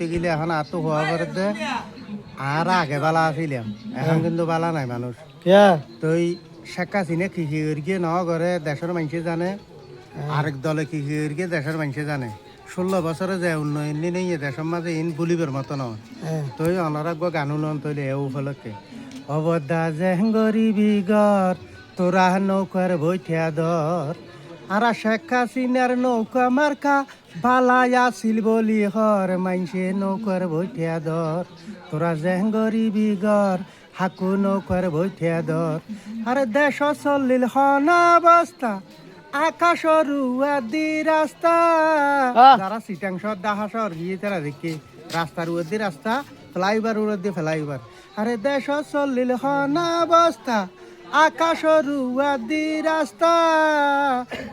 করতে গেলে এখন আর তো হওয়া করে দে আর আগে বালা আছিলাম এখন কিন্তু বালা নাই মানুষ। কে? তুই শেখ হাসিনা কৃষি করিয়ে ন করে দেশের মানুষে জানে আরেক দলে কৃষি করিয়ে দেশের মানুষে জানে। ষোলো বছরে যে উন্নয়ন নি নেই দেশের মাঝে ইন ভুলিবের মতো নয়। হ্যাঁ। তুই অনারাগ্য গানু নন তৈলে এ উপলক্ষে। অবদা যে গরিবি গর তোরা নৌকার বৈঠা দর আর শেখ হাসিনার নৌকা মার্কা বালাই আসিল বলি হর মাইসে নৌকার বৈঠা দর। তোরা যে গরিবি গর হাকু নৌকার বৈঠা দর। আরে দেশ চলিল হন অবস্থা আকাশ রুয়াদি রাস্তা। যারা সিটাংশ ডাহাসর গিয়ে তারা দেখি রাস্তার উদ্দি রাস্তা ফ্লাইওভার উদ্দি ফ্লাইওভার। আরে দেশ চলিল হন অবস্থা আকাশ রুয়াদি রাস্তা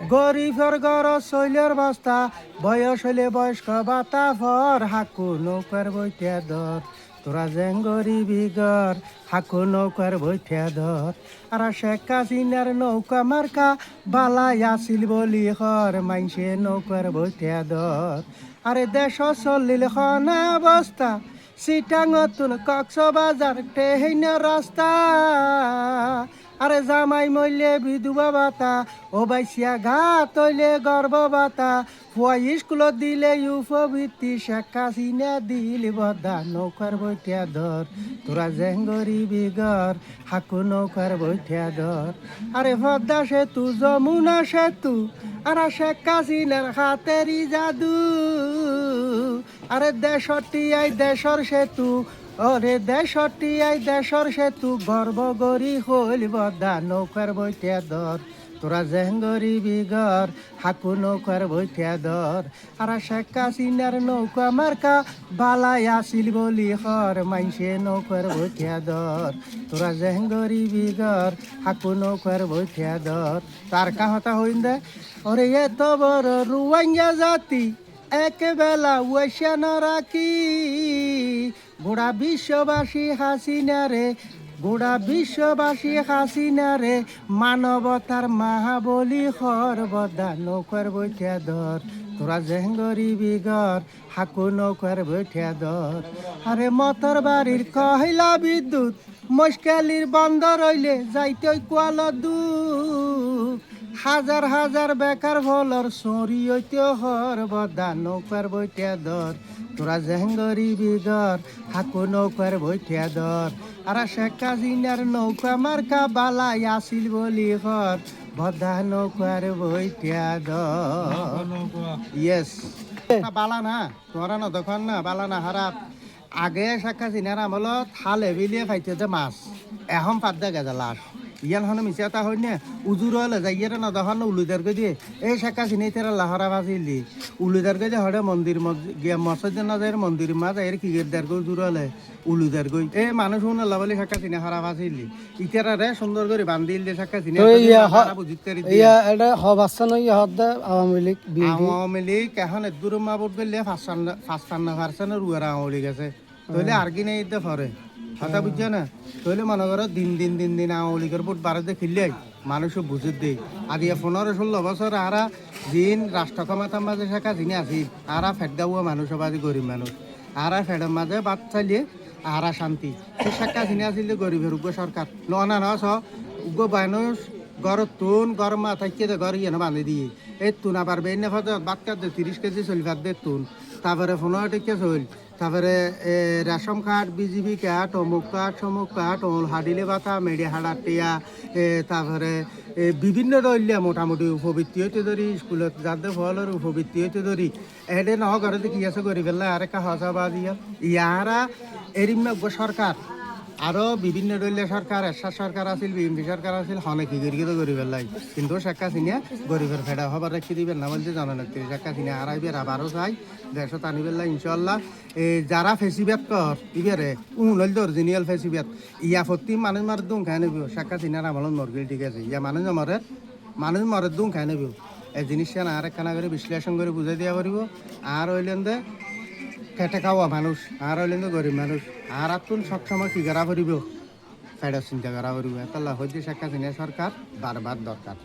গরিবর গর শৈলের বস্তা, বয়স হইলে বয়স্ক বাতা ফর হাকু নৌকার বইটা দর তোরা যেন গরিবি গর হাকু নৌকার বইটা ধর আর শেখ হাসিনার নৌকা মার্কা বালাই আসিল বলি হর মাইসে নৌকার বইটা ধর আরে দেশ চলিল খন অবস্থা সিটাঙতুন কক্সবাজার টেহিন রাস্তা আরে জামাই মইলে বিধুবা বাতা ও বাইসিয়া ঘা তৈলে গর্ব বাতা। ফুয়া স্কুলত দিলে উপবৃত্তি শেখ হাসিনা দিল বদা, নৌকার বৈঠা ধর, তোরা জেঙ্গরি বিগর হাকু নৌকার বৈঠা ধর। আরে ভদ্দা সেতু, যমুনা সেতু, আর শেখ হাসিনার হাতেরই জাদু। আরে দেশটি আই দেশর সেতু ওরে দেশটি আই দেশর সেতু গর্ব গরি হইল বদা, নৌকার বৈঠা ধর তোরা জেঙ্গরি বিগর, হাকু নৌকার বৈঠা ধর আর শেখ হাসিনার নৌকা মার্কা বালাই আসিল বলি হর মাইসে নৌকার বৈঠা ধর তোরা জেঙ্গরি বিগর, হাকু নৌকার বৈঠা ধর তার কাহতা হইন দে ওরে এত বড় রুয়াঙ্গা জাতি, একবেলা ওয়েশান রাখি। গোড়া বিশ্ববাসী হাসিনা রে গোড়া বিশ্ববাসী হাসিনা রে মানবতার মাহাবলী সর্বদা নৌকার বৈঠা ধর। তোরা জেঙ্গরি বিগর হাকু নৌকার বৈঠা ধর। আরে মতর বাড়ির কহিলা বিদ্যুৎ মুশকালির বন্ধ রইলে যাইতে কোয়াল দুঃখ হাজার হাজার বেকার ভলর সরি ঐত্য হর বদা নৌকার বৈঠা ধর তোরা জেঙ্গরি বিগর হাকু নৌকার বৈঠা ধর আর শেখ হাসিনার নৌকা মার্কা বালাই আসিল বলি হর বদা নৌকার বৈঠা ইয়েস বালা না তোরা না দোকান না বালা না হারাপ। আগে শেখ হাসিনার আমলত হালে বিলিয়ে খাইতে যে মাছ এখন পাত দে গেছে লাশ। ইয়ান হন মিছে এটা হয় না? উজুর হলে যাই ইয়ার না দোকান উলুদার গে দিয়ে। এই শেখ হাসিনা তেরা লাহরা বাজিলি উলুদার গে যে হরে মন্দির গিয়া মসজিদ না যায় মন্দির মা যায় কি গেদার গো উজুর হলে উলুদার গই এই মানুষ শুনে লাভলি শেখ হাসিনা হারা বাজিলি ইতারা রে সুন্দর করে বান্ধিল যে শেখ তো ইয়া ইয়া এটা হবাস্তা নয় ইয়া হদ আওয়ামী লীগ আওয়ামী লীগ এখন এদুর মা বোর্ড গেলে পাঁচপান্ন পার্সেন্ট রুয়ার আওয়ামী লীগ আছে। আর কি নেই ইতে ফরে কথা বুঝছ না? তইলে মনে করো দিন দিন দিন দিন আওয়ামী লীগের ভোট বাড়াতে খেললে মানুষ বুঝে দেই। আদি পনেরো, ষোলো বছর আরা দিন রাষ্ট্র ক্ষমতার মাঝে শেখা যিনি আছি আরা ফেট দাবুয়া মানুষ বাজি গরিব মানুষ। আরা ফেডের মাঝে বাদ চালিয়ে আরা শান্তি। সে শেখা যিনি আছিল গরিবের উগ্র সরকার। ননা নস উগ্র মানুষ গরত তুন গরম থাকি দে ঘর ইয়ে বান্ধি দিয়ে। এই তুন আবার বেন ফতে বাদ কাট দে তিরিশ কেজি চলি ভাত দে তুন। তারপরে পনেরো টিকে চল তারপরে রেশন কার্ড, বিজিবি কার্ড, অমুক কার্ড, সমুক কার্ড অমল হাডিলে বাতা মেডি হাডার টিয়া তারপরে বিভিন্ন দলীয় মোটামুটি উপবৃত্তি হইতে ধরি, স্কুলত যাদের ফলের উপবৃত্তি হইতে ধরি। এডে ন ঘরে কি আছে করি ফেললে আরেকা হসা বাদিয়া ইয়ারা এরিম সরকার। আরও বিভিন্ন দলীয় সরকার, এরশাদ সরকার আছিল, বিএনপি সরকার আছিল হনে কি করি তো গরিবের লাই। কিন্তু শেখ হাসিনা গরিবের ফেডা হবার রেখে দিবেন না বলতে জননেত্রী শেখ হাসিনা আর আইবের আবারও চাই, দেশত আনিবেন লাই ইনশাল্লাহ এই যারা ফেসিবেত কর, ইবেরে উনল তো অরিজিনাল ফেসিবেত ইয়া ফতি মানুষ মার দুম খাই নেবি শেখ হাসিনার আমলত মরগিল ঠিক আছে। ইয়া মানুষ মরে মানুষ মরে দুম খাই নেবি এই জিনিসটা আর একখানা করে বিশ্লেষণ করে বুঝাই দিয়া পারিব আর হইলেন দে খেটে খাওয়া মানুষ, আর হইলেন গরিব মানুষ। আর আতুন সবসময় কি করা করিব? ফেডার চিন্তা করা করিব। তাহলে হইতে শেখ হাসিনা সরকার, বারবার দরকার।